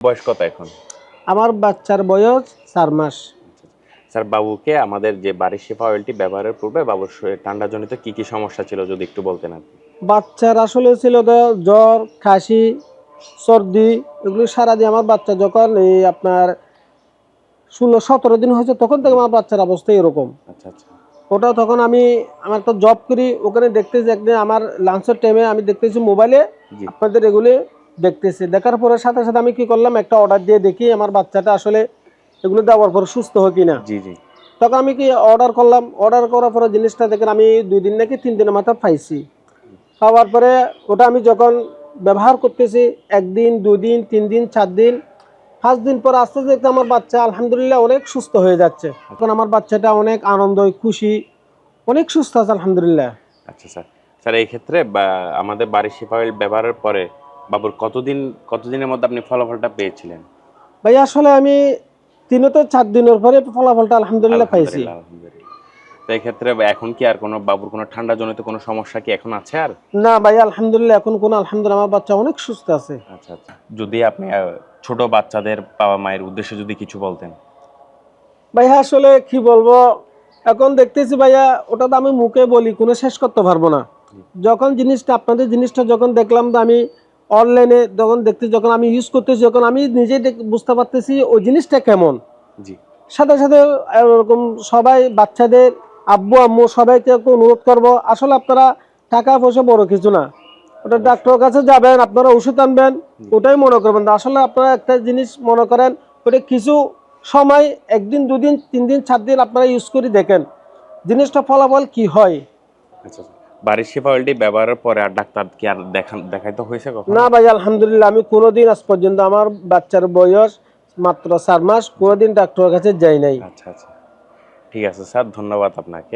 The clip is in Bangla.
বয়স কত এখন? আমার বাচ্চার বয়স চার মাস। স্যার বাবুকে আমাদের যে বাড়ির শেফা অয়েলটি ব্যবহারের পূর্বে বাবুর শরীরে ঠান্ডাজনিত কি কি সমস্যা ছিল যদি একটু বলতেন আপনি বাচ্চার আসলে ছিল জ্বর কাশি সর্দি এগুলো সারা দিয়ে আমার বাচ্চা যখন এই আপনার ষোলো সতেরো দিন হয়েছে তখন থেকে আমার বাচ্চার অবস্থা এরকম। আচ্ছা আচ্ছা। ওটা তখন আমি আমার তো জব করি ওখানে দেখতেছি একদিন আমার লাঞ্চের টাইমে আমি দেখতেছি মোবাইলে আপনাদের এগুলি দেখতেছি। দেখার পরে সাথে সাথে আমি কি করলাম একটা অর্ডার দিয়ে দেখি আমার বাচ্চাটা আসলে এগুলো দেওয়ার পর সুস্থ হয় কিনা। জি জি। তখন আমি কি অর্ডার করলাম? অর্ডার করার পরে জিনিসটা দেখেন আমি দুই দিন নাকি তিন দিনের মাথা পাইছি। খাওয়ার পরে ওটা আমি যখন ব্যবহার করতেছি একদিন দুই দিন তিন দিন চার দিন পাঁচ দিন পর আস্তে আস্তে দেখতে আমার বাচ্চা আলহামদুলিল্লাহ অনেক সুস্থ হয়ে যাচ্ছে। এখন আমার বাচ্চাটা অনেক আনন্দ খুশি অনেক সুস্থ আছে আলহামদুলিল্লাহ। আচ্ছা স্যার। স্যার এই ক্ষেত্রে আমাদের বাড়ির শেফা ব্যবহারের পরে বাবুর কতদিন কতদিনের মধ্যে আপনি ফলাফলটা পেয়েছিলেন? ভাই আসলে আমি তিন তো চার দিনের পরে ফলাফলটা আলহামদুলিল্লাহ পাইছি। তো ক্ষেত্রে এখন কি আর কোনো বাবুর কোনো ঠান্ডাজনিত কোনো সমস্যা কি এখন আছে আর? না ভাই আলহামদুলিল্লাহ এখন কোনো আলহামদুলিল্লাহ আমার বাচ্চা অনেক সুস্থ আছে। আচ্ছা আচ্ছা। যদি আপনি ছোট বাচ্চাদের বাবা মায়ের উদ্দেশ্যে যদি কিছু বলতেন। ভাইয়া আসলে কি বলব এখন দেখতেছি ভাইয়া ওটা তো আমি মুখে বলি কোনো শেষ করতে পারব না। যখন জিনিসটা আপনাদের জিনিসটা যখন দেখলাম তো আমি অনলাইনে যখন দেখতে যখন আমি ইউজ করতেছি যখন আমি দেখ- বুঝতে পারতেছি ওই জিনিসটা কেমন। জি। সাথে সাথে এরকম সবাই বাচ্চাদের আব্বু আম্মু সবাইকে একটু অনুরোধ করব আসলে আপনারা টাকা পয়সা বড় কিছু না। ওটা ডাক্তারের কাছে যাবেন আপনারা ওষুধ আনবেন ওটাই মনে করবেন আসলে আপনারা একটা জিনিস মনে করেন ওটা কিছু সময় একদিন দুদিন তিন দিন চার দিন আপনারা ইউজ করে দেখেন জিনিসটা ফলাফল কি হয়। আচ্ছা আচ্ছা। বাড়ির শেফা অলরেডি ব্যবহারের পরে আর ডাক্তার কি আর দেখান দেখাইতে হয়েছে কখন? না ভাই আলহামদুলিল্লাহ আমি কোনোদিন আজ পর্যন্ত আমার বাচ্চার বয়স মাত্র চার মাস কোনোদিন ডাক্তারের কাছে যাই নাই। আচ্ছা আচ্ছা। ঠিক আছে স্যার ধন্যবাদ আপনাকে।